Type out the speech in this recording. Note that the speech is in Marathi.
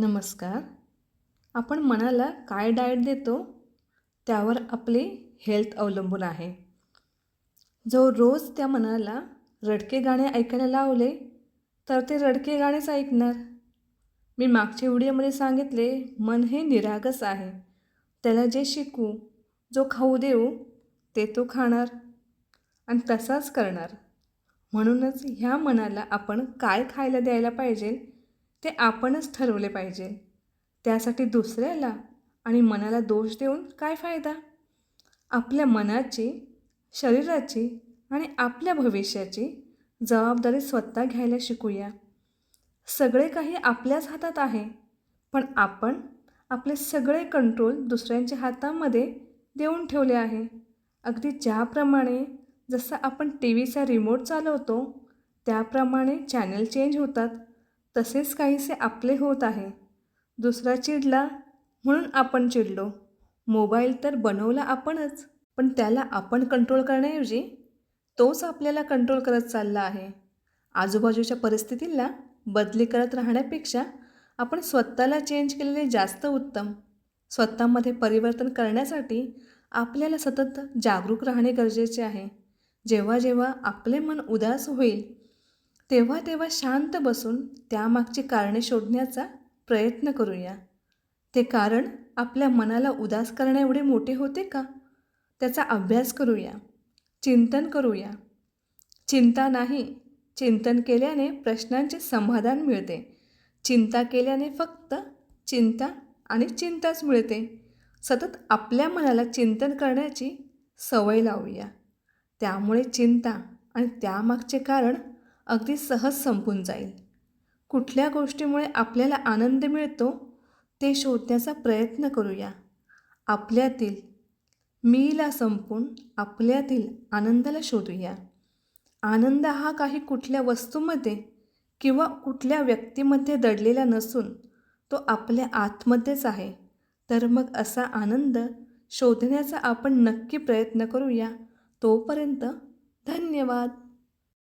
नमस्कार. आपण मनाला काय डाएट देतो? त्यावर आपली हेल्थ अवलंबून आहे. जो रोज त्या मनाला रडके गाणे ऐकायला लावले तर ते रडके गाणेच ऐकणार. मी मागच्या व्हिडिओमध्ये सांगितले मन हे निरागस आहे. त्याला जे शिकू जो खाऊ देऊ ते तो खाणार आणि तसाच करणार. म्हणूनच ह्या मनाला आपण काय खायला द्यायला पाहिजे ते आपणच ठरवले पाहिजे. त्यासाठी दुसऱ्याला आणि मनाला दोष देऊन काय फायदा? आपल्या मनाची शरीराची आणि आपल्या भविष्याची जबाबदारी स्वतः घ्यायला शिकूया. सगळे काही आपल्याच हातात आहे पण आपण आपले सगळे कंट्रोल दुसऱ्यांच्या हातामध्ये देऊन ठेवले आहे. अगदी ज्याप्रमाणे जसं आपण टी व्हीचा रिमोट चालवतो त्याप्रमाणे चॅनल चेंज होतात. तसेच काहीसे आपले होत आहे. दुसरा चिडला म्हणून आपण चिडलो. मोबाईल तर बनवला आपणच पण त्याला आपण कंट्रोल करण्याऐवजी तोच आपल्याला कंट्रोल करत चालला आहे. आजूबाजूच्या परिस्थितीला बदली करत राहण्यापेक्षा आपण स्वतःला चेंज केलेले जास्त उत्तम. स्वतःमध्ये परिवर्तन करण्यासाठी आपल्याला सतत जागरूक राहणे गरजेचे आहे. जेव्हा जेव्हा आपले मन उदास होईल तेव्हा तेव्हा शांत बसून त्यामागची कारणे शोधण्याचा प्रयत्न करूया. ते कारण आपल्या मनाला उदास करण्याएवढे मोठे होते का? त्याचा अभ्यास करूया. चिंतन करूया. चिंता नाही. चिंतन केल्याने प्रश्नांचे समाधान मिळते. चिंता केल्याने फक्त चिंता आणि चिंताच मिळते. सतत आपल्या मनाला चिंतन करण्याची सवय लावूया. त्यामुळे चिंता आणि त्यामागचे कारण अगदी सहज संपून जाईल. कुठल्या गोष्टीमुळे आपल्याला आनंद मिळतो ते शोधण्याचा प्रयत्न करूया. आपल्यातील मीला संपून आपल्यातील आनंदाला शोधूया. आनंद हा काही कुठल्या वस्तूमध्ये किंवा कुठल्या व्यक्तीमध्ये दडलेला नसून तो आपल्या आतमध्येच आहे. तर मग असा आनंद शोधण्याचा आपण नक्की प्रयत्न करूया. तोपर्यंत धन्यवाद.